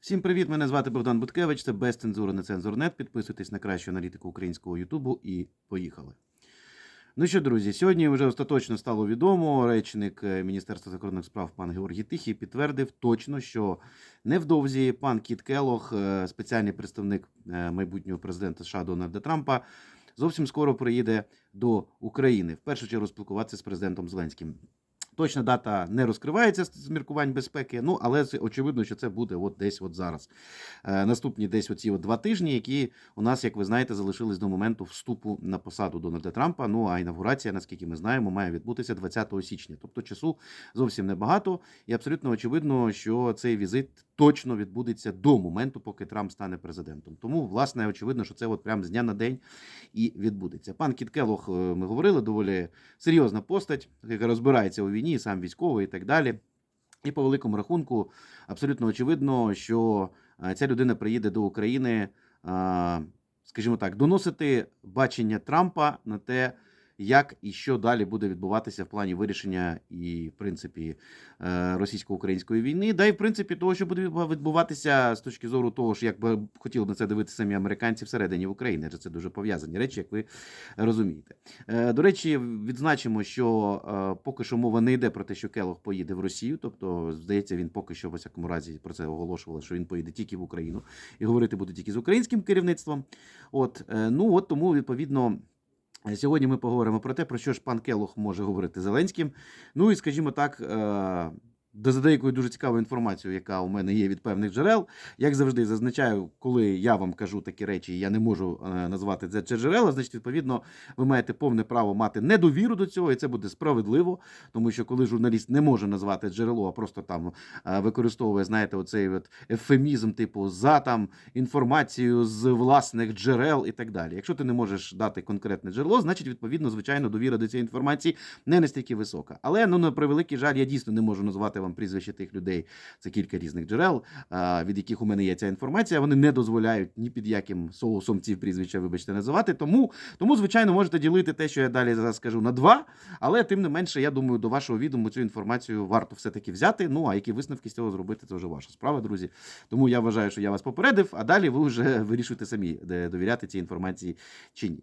Всім привіт! Мене звати Богдан Буткевич. Це без цензури на цензурнет. Підписуйтесь на кращу аналітику українського Ютубу і поїхали. Ну що, друзі, сьогодні вже остаточно стало відомо. Речник е, Міністерства закордонних справ пан Георгій Тихий підтвердив точно, що невдовзі пан Кіт Келох, е, спеціальний представник е, майбутнього президента США Дональда Трампа, зовсім скоро приїде до України. В першу чергу спілкуватися з президентом Зеленським. Точна дата не розкривається з міркувань безпеки, ну але очевидно, що це буде от десь от зараз. Е, наступні десь оці от два тижні, які у нас, як ви знаєте, залишились до моменту вступу на посаду Дональда Трампа. Ну а інавгурація, наскільки ми знаємо, має відбутися 20 січня. Тобто часу зовсім небагато, і абсолютно очевидно, що цей візит точно відбудеться до моменту, поки Трамп стане президентом. Тому, власне, очевидно, що це от прямо з дня на день і відбудеться. Пан Кіт Келох, е, ми говорили, доволі серйозна постать, яка розбирається у війні, сам військовий і так далі. І по великому рахунку, абсолютно очевидно, що е, ця людина приїде до України, скажімо так, доносити бачення Трампа на те, як і що далі буде відбуватися в плані вирішення і, в принципі, е, російсько-української війни, да і в принципі того, що буде відбуватися з точки зору того, що як би хотіли на це дивитися самі американці всередині України, адже це дуже пов'язані речі, як ви розумієте. Е, До речі, відзначимо, що е, поки що мова не йде про те, що Келох поїде в Росію. Тобто, здається, він поки що в усякому разі про це оголошували, що він поїде тільки в Україну і говорити буде тільки з українським керівництвом. От ну от тому відповідно. Е, Сьогодні ми поговоримо про те, про що ж пан Келох може говорити Зеленським. Ну і скажімо так, е, за деякою дуже цікавою інформацією, яка у мене є від певних джерел. Як завжди зазначаю, коли я вам кажу такі речі, я не можу е, назвати це джерела, значить, відповідно, ви маєте повне право мати недовіру до цього, і це буде справедливо, тому що коли журналіст не може назвати джерело, а просто там е, використовує, знаєте, оцей от ефемізм, типу за там інформацію з власних джерел і так далі. Якщо ти не можеш дати конкретне джерело, значить, відповідно, звичайно, довіра до цієї інформації не настільки висока. Але ну на превеликий жаль, я дійсно не можу назвати вам прізвище тих людей. Це кілька різних джерел, від яких у мене є ця інформація. Вони не дозволяють ні під яким соусом ці прізвища, вибачте, називати. Тому, тому, звичайно, можете ділити те, що я далі зараз скажу, на два. Але тим не менше, я думаю, до вашого відому цю інформацію варто все-таки взяти. Ну а які висновки з цього зробити, це вже ваша справа, друзі. Тому я вважаю, що я вас попередив, а далі ви вже вирішуєте самі, де довіряти цій інформації чи ні.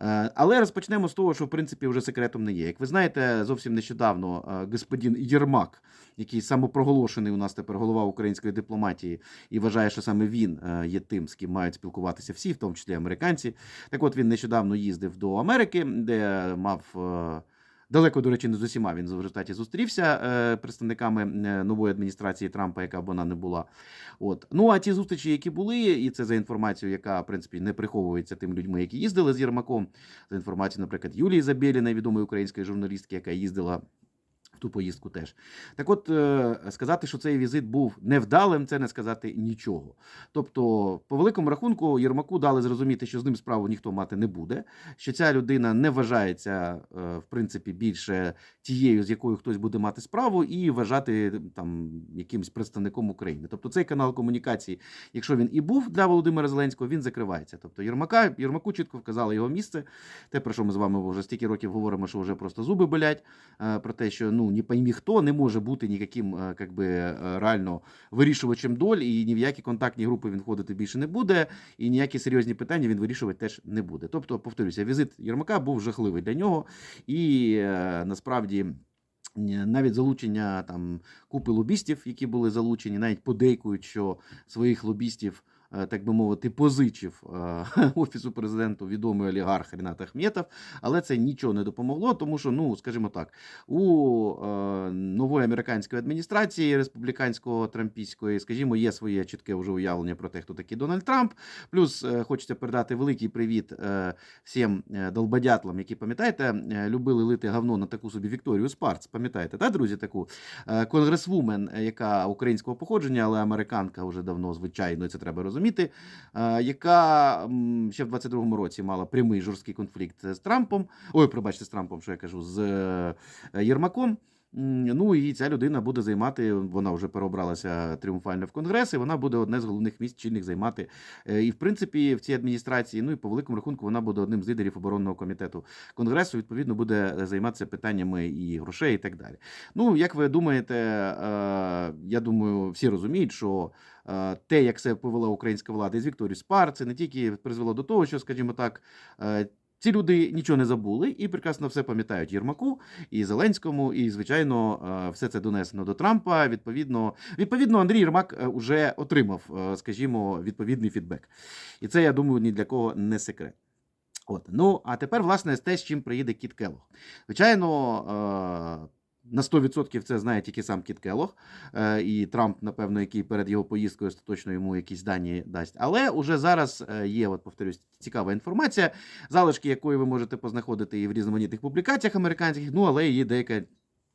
Е, Але розпочнемо з того, що в принципі вже секретом не є. Як ви знаєте, зовсім нещодавно е, господин Єрмак, який самопроголошений у нас тепер голова української дипломатії, і вважає, що саме він е, є тим, з ким мають спілкуватися всі, в тому числі американці. Так от він нещодавно їздив до Америки, де мав. Далеко, до речі, не з усіма він в результаті зустрівся е, представниками е, нової адміністрації Трампа, яка б вона не була. От ну а ті зустрічі, які були, і це за інформацією, яка в принципі не приховується тим людьми, які їздили з Єрмаком. За інформацією, наприклад, Юлії Забєліної, відомої української журналістки, яка їздила. В ту поїздку теж так, от е, сказати, що цей візит був невдалим, це не сказати нічого. Тобто, по великому рахунку, Єрмаку дали зрозуміти, що з ним справу ніхто мати не буде, що ця людина не вважається е, в принципі більше тією, з якою хтось буде мати справу, і вважати там якимсь представником України. Тобто, цей канал комунікації, якщо він і був для Володимира Зеленського, він закривається. Тобто, Єрмака Єрмаку чітко вказали його місце. Те, про що ми з вами вже стільки років говоримо, що вже просто зуби болять, е, про те, що ну не поймі хто не може бути ніяким е, как би, е, реально вирішувачем доль, і ні в які контактні групи він входити більше не буде, і ніякі серйозні питання він вирішувати теж не буде. Тобто, повторюся, візит Єрмака був жахливий для нього, і е, насправді. Навіть залучення там купи лобістів, які були залучені, навіть подейкують, що своїх лобістів, так би мовити, позичив е, офісу президенту відомий олігарх Рінат Ахметов, але це нічого не допомогло, тому що, ну скажімо так, у е, нової американської адміністрації республіканського трампійської, скажімо, є своє чітке вже уявлення про те, хто такий Дональд Трамп. Плюс е, хочеться передати великий привіт е, всім е, долбодятлам, які пам'ятаєте, е, любили лити говно на таку собі Вікторію Спарц. Пам'ятаєте, так, друзі, таку Е, конгресвумен, е, яка українського походження, але американка вже давно, звичайно, це треба розуміти, е, яка ще в 22-му році мала прямий жорсткий конфлікт з Трампом. Ой, пробачте, з Трампом, що я кажу, з е, Єрмаком. Ну і ця людина буде займати, вона вже переобралася тріумфально в конгрес, і вона буде одне з головних місць чільних займати. Е, І в принципі в цій адміністрації, ну і по великому рахунку, вона буде одним з лідерів оборонного комітету конгресу. Відповідно, буде займатися питаннями і грошей, і так далі. Ну, як ви думаєте, е, я думаю, всі розуміють, що е, те, як себе повела українська влада із Вікторії Спар, це не тільки призвело до того, що, скажімо так. Е, Ці люди нічого не забули і прекрасно все пам'ятають Єрмаку і Зеленському, і звичайно, е, все це донесено до Трампа. Відповідно, відповідно, Андрій Єрмак вже отримав, е, скажімо, відповідний фідбек. І це я думаю, ні для кого не секрет. От ну а тепер, власне, те, з чим приїде Кіт Келлог. Звичайно. На 100% це знає тільки сам Кіт Келлог, е, і Трамп, напевно, який перед його поїздкою остаточно йому якісь дані дасть. Але уже зараз е, є, от повторюсь, цікава інформація, залишки якої ви можете познаходити і в різноманітних публікаціях американських, ну але є деяка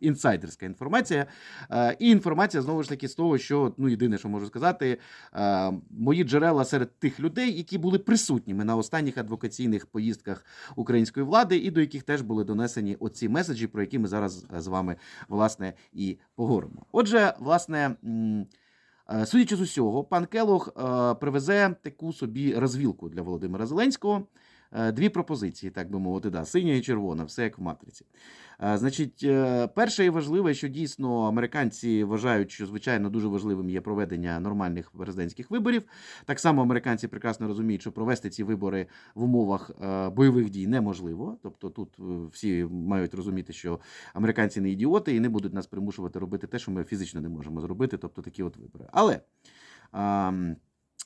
інсайдерська інформація. Е, І інформація знову ж таки з того, що ну єдине, що можу сказати, е, мої джерела серед тих людей, які були присутніми на останніх адвокаційних поїздках української влади, і до яких теж були донесені оці меседжі, про які ми зараз е, з вами власне і поговоримо. Отже, власне. Судячи з усього, пан Келох привезе таку собі розвілку для Володимира Зеленського. Е, Дві пропозиції, так би мовити, да, синя і червона, все як в матриці. Е, Значить, е, перше і важливе, що дійсно американці вважають, що звичайно дуже важливим є проведення нормальних президентських виборів. Так само американці прекрасно розуміють, що провести ці вибори в умовах бойових дій неможливо. Тобто тут всі мають розуміти, що американці не ідіоти і не будуть нас примушувати робити те, що ми фізично не можемо зробити, тобто такі от вибори. Але.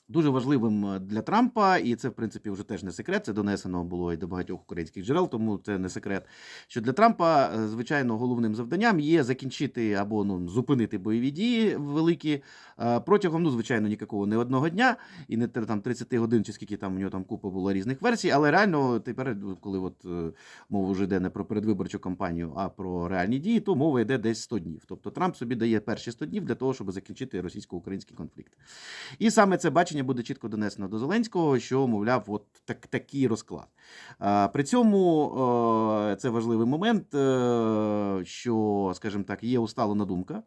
Дуже важливим е, для Трампа, і це в принципі вже теж не секрет. Це донесено було і до багатьох українських джерел, тому це не секрет. Що для Трампа, е, звичайно, головним завданням є закінчити або ну зупинити бойові дії великі е, протягом, ну звичайно, нікакого не одного дня, і не там 30 годин, чи скільки там у нього там купа було різних версій. Але реально тепер, коли от мова вже йде не про передвиборчу кампанію, а про реальні дії, то мова йде десь 100 днів. Тобто Трамп собі дає перші 100 днів для того, щоб закінчити російсько-український конфлікт. І саме це бачення буде чітко донесено до Зеленського, що, мовляв, от так, такий розклад. При цьому е, це важливий момент, е, що, скажімо так, є усталена думка.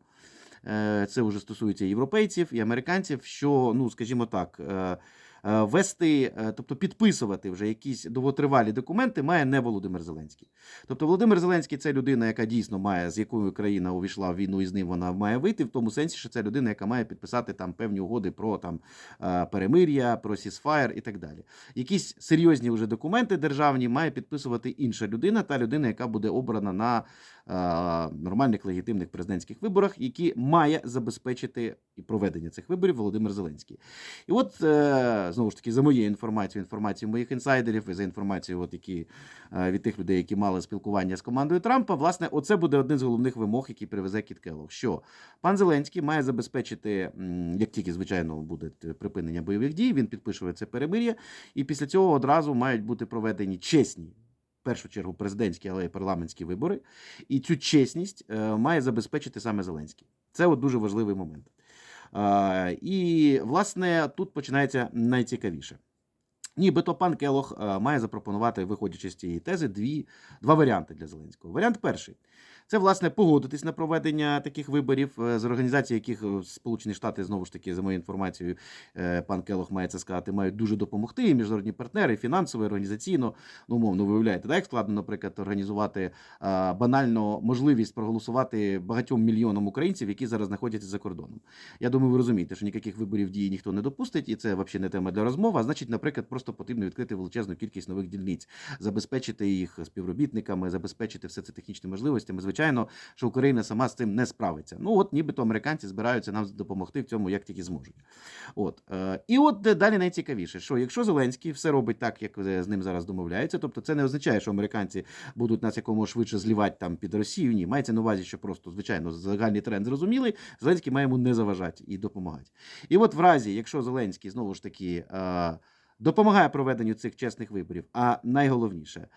Е, Це вже стосується європейців і американців, що, ну, скажімо так, вести, е, тобто підписувати вже якісь довготривалі документи має не Володимир Зеленський. Тобто Володимир Зеленський це людина, яка дійсно має, з якою країна увійшла в війну і з ним вона має вийти, в тому сенсі, що це людина, яка має підписати там певні угоди про там е, перемир'я, про сісфаєр і так далі. Якісь серйозні вже документи державні має підписувати інша людина, та людина, яка буде обрана на е, нормальних легітимних президентських виборах, які має забезпечити і проведення цих виборів Володимир Зеленський. І от е, знову ж таки, за моєю інформацією, інформацією моїх інсайдерів і за інформацією, от які е, від тих людей, які мали спілкування з командою Трампа, власне, оце буде один з головних вимог, який привезе Кіт Келлог, Що пан Зеленський має забезпечити, як тільки звичайно буде припинення бойових дій, він підпише це перемир'я, і після цього одразу мають бути проведені чесні. В першу чергу президентські, але й парламентські вибори, і цю чесність е, має забезпечити саме Зеленський. Це от дуже важливий момент. І, власне, тут починається найцікавіше. Нібито пан Келох е, має запропонувати, виходячи з цієї тези, дві, два варіанти для Зеленського. Варіант перший це власне погодитись на проведення таких виборів, е, з організації яких е, Сполучені Штати, знову ж таки, за моєю інформацією, е, пан Келох має це сказати, мають дуже допомогти. І міжнародні партнери, і фінансово, і організаційно. Ну, умовно, ви уявляєте, так, як складно, наприклад, організувати банально можливість проголосувати багатьом мільйонам українців, які зараз знаходяться за кордоном. Я думаю, ви розумієте, що ніяких виборів дії ніхто не допустить, і це взагалі не тема для розмови. А значить, наприклад, просто потрібно відкрити величезну кількість нових дільниць, забезпечити їх співробітниками, забезпечити все це технічними можливостями. Звичайно, що Україна сама з цим не справиться. Ну от нібито американці збираються нам допомогти в цьому, як тільки зможуть. От е, і от е, далі найцікавіше, що якщо Зеленський все робить так, як е, з ним зараз домовляється, тобто це не означає, що американці будуть нас якомога швидше злівати там під Росію. Ні, мається на увазі, що просто звичайно загальний тренд зрозумілий. Зеленський має йому не заважати і допомагати. І от в разі, якщо Зеленський знову ж таки. Допомагає проведенню цих чесних виборів, а найголовніше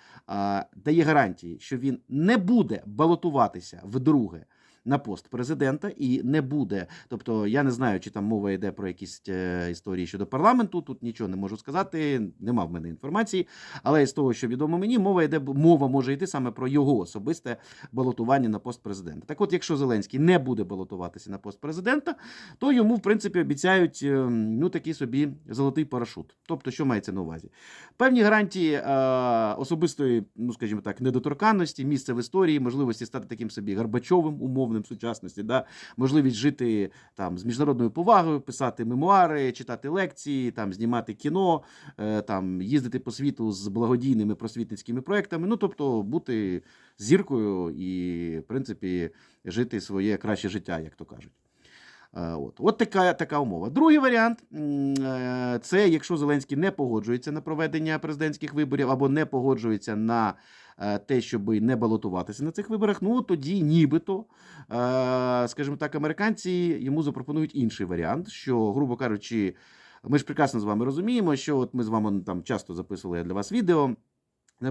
дає гарантії, що він не буде балотуватися вдруге на пост президента і не буде. Тобто, я не знаю, чи там мова йде про якісь е, історії щодо парламенту. Тут нічого не можу сказати, нема в мене інформації. Але з того, що відомо мені, мова йде мова може йти саме про його особисте балотування на пост президента. Так, от, якщо Зеленський не буде балотуватися на пост президента, то йому в принципі обіцяють е, ну такий собі золотий парашут. Тобто, що мається на увазі? Певні гарантії е, особистої, ну скажімо так, недоторканності, місця в історії, можливості стати таким собі Горбачовим умовним в сучасності, да? можливість жити там з міжнародною повагою, писати мемуари, читати лекції, там знімати кіно, е, там їздити по світу з благодійними просвітницькими проектами. Ну тобто бути зіркою і, в принципі, жити своє краще життя, як то кажуть. Е, От, от така, така умова. Другий варіант е, це якщо Зеленський не погоджується на проведення президентських виборів або не погоджується на те, щоб не балотуватися на цих виборах. Ну тоді, нібито, е, скажімо так, американці йому запропонують інший варіант, що, грубо кажучи, ми ж прекрасно з вами розуміємо, що от ми з вами там часто записували для вас відео.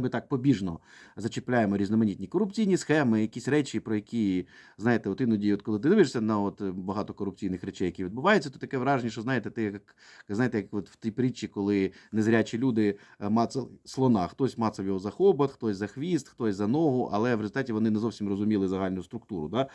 Ми так побіжно зачіпляємо різноманітні корупційні схеми, якісь речі, про які, знаєте, от іноді, от коли ти дивишся на от багато корупційних речей, які відбуваються, то таке враження, що знаєте, ти як знаєте, як от в тій притчі, коли незрячі люди е, мацали слона. Хтось мацав його за хобот, хтось за хвіст, хтось за ногу, але в результаті вони не зовсім розуміли загальну структуру да,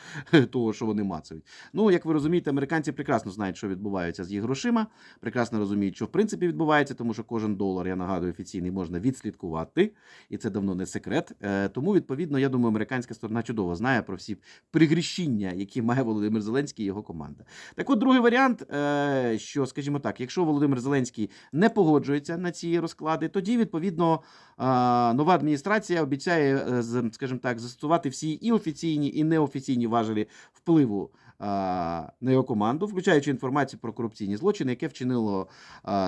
того, що вони мацають. Ну, як ви розумієте, американці прекрасно знають, що відбувається з їх грошима, прекрасно розуміють, що в принципі відбувається, тому що кожен долар, я нагадую, офіційний можна відслідкувати, і це давно не секрет. Е, Тому, відповідно, я думаю, американська сторона чудово знає про всі пригріщення, які має Володимир Зеленський і його команда. Так, от другий варіант, е, що, скажімо так, якщо Володимир Зеленський не погоджується на ці розклади, тоді відповідно е, нова адміністрація обіцяє, скажімо так, застосувати всі і офіційні, і неофіційні важелі впливу. На його команду, включаючи інформацію про корупційні злочини, яке вчинило,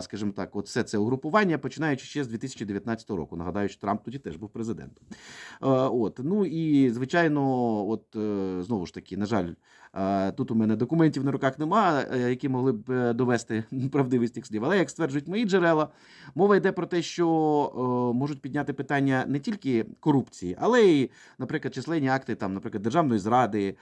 скажімо так, от все це угрупування, починаючи ще з 2019 року. Нагадаю, що Трамп тоді теж був президентом. От ну і звичайно, от е, знову ж таки, на жаль, тут у мене документів на руках нема, е, які могли б е, довести правдивість цих слів. Але як стверджують мої джерела, мова йде про те, що можуть підняти питання не тільки корупції, але й, наприклад, численні акти там, наприклад, державної зради,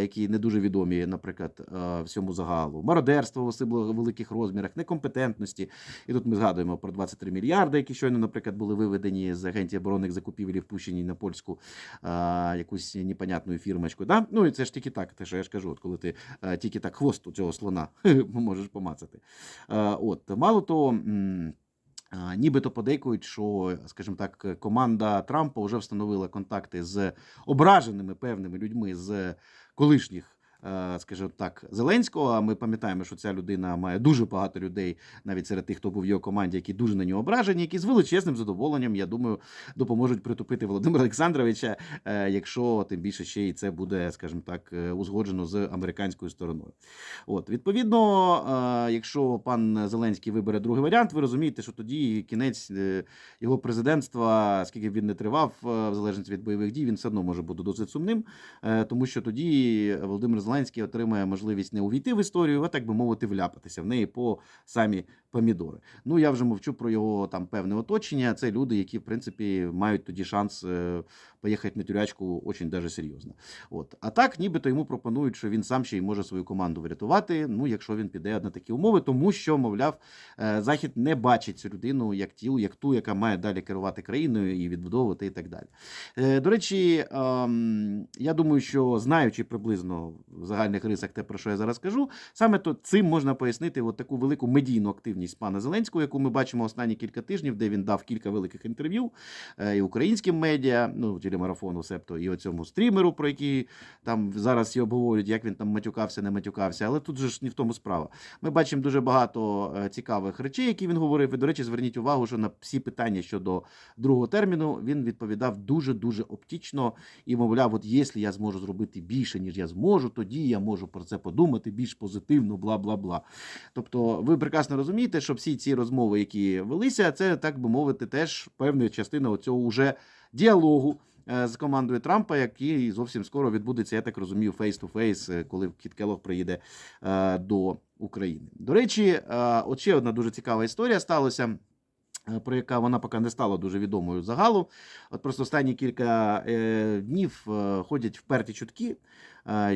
які не дуже відомі, наприклад, е, всьому загалу, мародерство в особливо великих розмірах, некомпетентності. І тут ми згадуємо про 23 мільярди, які щойно, наприклад, були виведені з агенції оборонних закупівель впущені на польську е, якусь непонятну фірмочку. Да? Ну і це ж тільки так, те, що я ж кажу, от коли ти е, тільки так хвост у цього слона можеш помацати. От, мало того. Нібито подейкують, що, скажімо так, команда Трампа вже встановила контакти з ображеними певними людьми з колишніх. Е, Скажімо так, Зеленського. А ми пам'ятаємо, що ця людина має дуже багато людей, навіть серед тих, хто був в його команді, які дуже на нього ображені, які з величезним задоволенням, я думаю, допоможуть притупити Володимира Олександровича, е, якщо тим більше ще і це буде, скажімо так, е, узгоджено з американською стороною. От відповідно, якщо пан Зеленський вибере другий варіант, ви розумієте, що тоді кінець його президентства, скільки б він не тривав, в залежності від бойових дій, він все одно може бути досить сумним, тому що тоді Володимир Зеленський отримає можливість не увійти в історію, а так би мовити, вляпатися в неї по самі помідори. Ну я вже мовчу про його там певне оточення. Це люди, які в принципі мають тоді шанс е, поїхати на тюрячку очень даже серйозно. От а так, нібито йому пропонують, що він сам ще й може свою команду врятувати. Ну, якщо він піде на такі умови, тому що, мовляв, е, захід не бачить цю людину як ту, як ту, яка має далі керувати країною і відбудовувати і так далі. Е, До речі, ем, я думаю, що знаючи приблизно загальних рисах те, про що я зараз кажу, саме то цим можна пояснити от таку велику медійну активність пана Зеленського, яку ми бачимо останні кілька тижнів, де він дав кілька великих інтерв'ю е, і українським медіа, ну телемарафону, себто і оцьому стрімеру, про який там зараз всі обговорюють, як він там матюкався, не матюкався. Але тут же ж не в тому справа. Ми бачимо дуже багато е, цікавих речей, які він говорив. І, до речі, зверніть увагу, що на всі питання щодо другого терміну він відповідав дуже дуже оптично і мовляв, от якщо я зможу зробити більше, ніж я зможу, тоді я можу про це подумати більш позитивно, бла бла бла. Тобто, ви прекрасно розумієте, що всі ці розмови, які велися, це так би мовити, теж певна частина цього уже діалогу. е, З командою Трампа, який зовсім скоро відбудеться, я так розумію, фейс-ту-фейс, коли Кіт Келлог приїде е, до України. До речі, е, от ще одна дуже цікава історія сталася. Про яка вона поки не стала дуже відомою загалу. От просто останні кілька днів ходять вперті чутки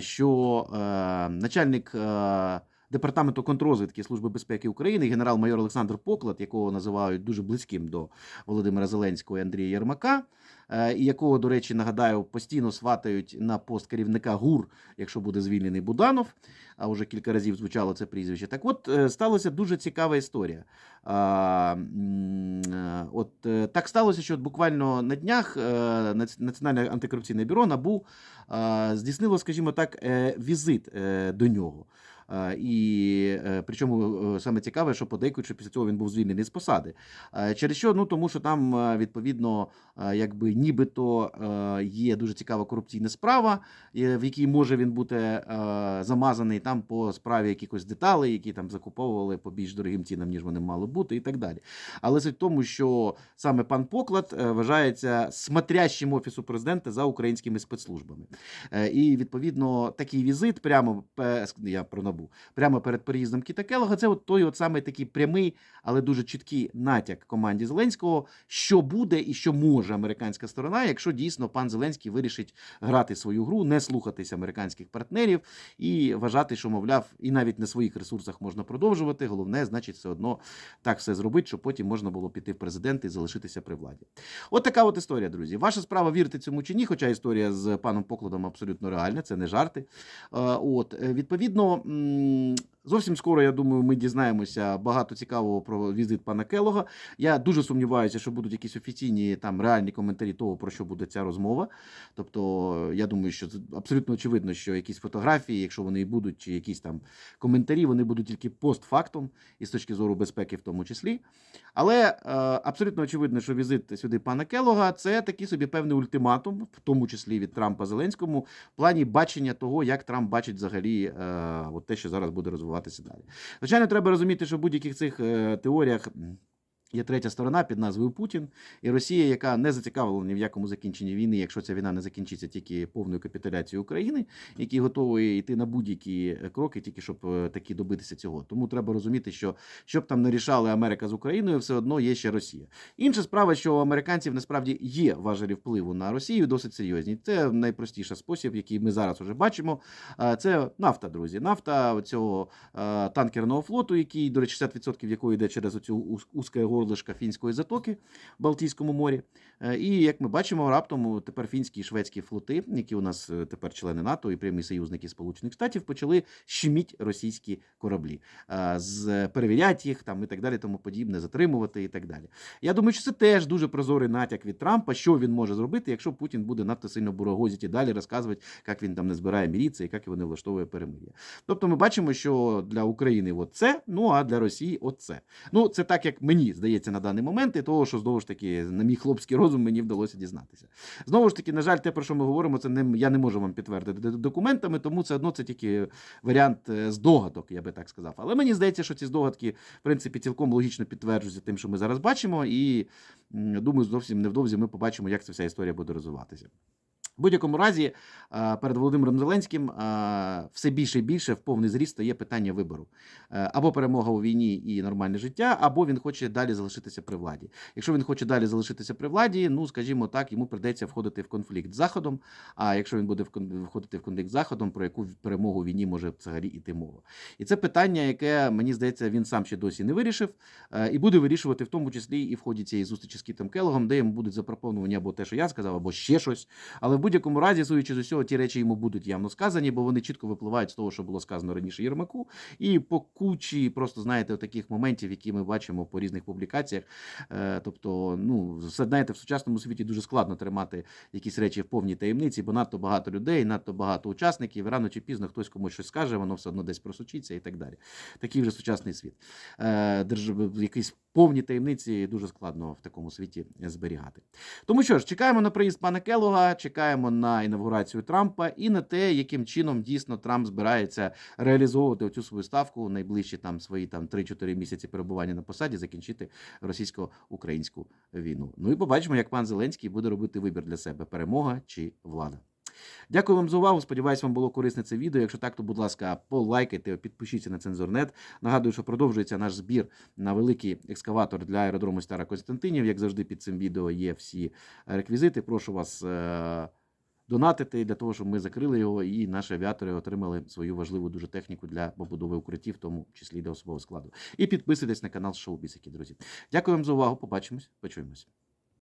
що е, начальник. е, Департаменту контррозвідки Служби безпеки України генерал-майор Олександр Поклад, якого називають дуже близьким до Володимира Зеленського і Андрія Єрмака, е, і якого, до речі, нагадаю, постійно сватають на пост керівника ГУР, якщо буде звільнений Буданов. А вже кілька разів звучало це прізвище. Так от е, сталася дуже цікава історія. Е, От е, так сталося, що буквально на днях е, Національне антикорупційне бюро НАБУ е, здійснило, скажімо так, е, візит е, до нього. І е, причому е, саме цікаве, що подейкують, після цього він був звільнений з посади. Е, Через що? Ну тому що там відповідно, якби нібито є дуже цікава корупційна справа, в якій може він бути замазаний там по справі якихось деталей, які там закуповували по більш дорогим цінам, ніж вони мали бути, і так далі. Але суть в тому, що саме пан Поклад вважається смотрящим офісу президента за українськими спецслужбами. І відповідно такий візит, прямо я про набу, прямо перед переїздом Кіта Келога, це от той от саме такий прямий, але дуже чіткий натяк команді Зеленського, що буде і що може американська сторона, якщо дійсно пан Зеленський вирішить грати свою гру, не слухатись американських партнерів і вважати, що мовляв, і навіть на своїх ресурсах можна продовжувати. Головне, значить, все одно так все зробити, щоб потім можна було піти в президенти і залишитися при владі. От така от історія, друзі. Ваша справа вірити цьому чи ні, хоча історія з паном Покладом абсолютно реальна, це не жарти. Е, От е, відповідно, um, зовсім скоро, я думаю, ми дізнаємося багато цікавого про візит пана Келога. Я дуже сумніваюся, що будуть якісь офіційні там реальні коментарі того, про що буде ця розмова. Тобто, я думаю, що це абсолютно очевидно, що якісь фотографії, якщо вони і будуть, чи якісь там коментарі, вони будуть тільки постфактом, і з точки зору безпеки, в тому числі. Але е, абсолютно очевидно, що візит сюди пана Келога це такий собі певний ультиматум, в тому числі від Трампа Зеленському, в плані бачення того, як Трамп бачить взагалі е, от те, що зараз буде розвиватися далі. Звичайно, треба розуміти, що в будь-яких цих е, теоріях. Є третя сторона під назвою Путін і Росія, яка не зацікавлена ні в якому закінченні війни, якщо ця війна не закінчиться тільки повною капітуляцією України, які готові йти на будь-які кроки, тільки щоб е, таки добитися цього. Тому треба розуміти, що щоб там не рішали Америка з Україною, все одно є ще Росія. Інша справа, що у американців насправді є важелі впливу на Росію, досить серйозні. Це найпростіший спосіб, який ми зараз вже бачимо. Це нафта, друзі. Нафта цього е, танкерного флоту, який, до речі, 60% якої йде через оцю уз- узке горлишко фінської затоки в Балтійському морі. Е, І як ми бачимо, раптом тепер фінські і шведські флоти, які у нас е, тепер члени НАТО і прямі союзники Сполучених Штатів, почали щеміть російські кораблі, е, перевіряти їх там і так далі, тому подібне, затримувати і так далі. Я думаю, що це теж дуже прозорий натяк від Трампа, що він може зробити, якщо Путін буде надто сильно бурагозити і далі розказувати, як він там не збирає міліції, як він не влаштовує перемир'я. Тобто ми бачимо, що для України от це, ну а для Росії оце. Ну, це так, як мені здається на даний момент, і того, що знову ж таки, на мій хлопський розум мені вдалося дізнатися. Знову ж таки, на жаль, те, про що ми говоримо, це не я не можу вам підтвердити документами, тому це одно це тільки варіант е, здогадок, я би так сказав. Але мені здається, що ці здогадки, в принципі, цілком логічно підтверджуються тим, що ми зараз бачимо, і думаю, зовсім невдовзі ми побачимо, як ця вся історія буде розвиватися. В будь-якому разі, е, перед Володимиром Зеленським е, все більше і більше в повний зріст стає питання вибору Е, або перемога у війні і нормальне життя, або він хоче далі залишитися при владі. Якщо він хоче далі залишитися при владі, ну скажімо так, йому придеться входити в конфлікт з заходом. А якщо він буде входити в конфлікт з заходом, про яку перемогу війні може взагалі іти мова? І це питання, яке мені здається, він сам ще досі не вирішив, і буде вирішувати в тому числі і в ході цієї зустрічі з Кітом Келогом, де йому будуть запропоновані або те, що я сказав, або ще щось. Але в будь-якому разі, судячи з усього, ті речі йому будуть явно сказані, бо вони чітко випливають з того, що було сказано раніше Єрмаку, і по кучі, просто знаєте, таких моментів, які ми бачимо по різних публікаціях. Е, Тобто, ну знаєте, в сучасному світі дуже складно тримати якісь речі в повній таємниці, бо надто багато людей, надто багато учасників. і Рано чи пізно хтось комусь щось скаже, воно все одно десь просучиться і так далі. Такий вже сучасний світ. Е, держ- Якісь повні таємниці дуже складно в такому світі зберігати. Тому що ж, чекаємо на приїзд пана Келога, чекаємо на інавгурацію Трампа і на те, яким чином дійсно Трамп збирається реалізовувати цю свою ставку найближчі там свої там 3-4 місяці перебування на посаді, закінчити російсько-українську війну. Ну і побачимо, як пан Зеленський буде робити вибір для себе: перемога чи влада. Дякую вам за увагу. Сподіваюсь, вам було корисне це відео. Якщо так, то будь ласка, полайкайте, підпишіться на цензурнет. Нагадую, що продовжується наш збір на великий екскаватор для аеродрому Стара Константинів. Як завжди, під цим відео є всі реквізити. Прошу вас. Донатити для того, щоб ми закрили його, і наші авіатори отримали свою важливу дуже техніку для побудови укриттів, в тому числі для особового складу. І підписуйтесь на канал Шоу Бісики, друзі. Дякую вам за увагу. Побачимось, почуємось.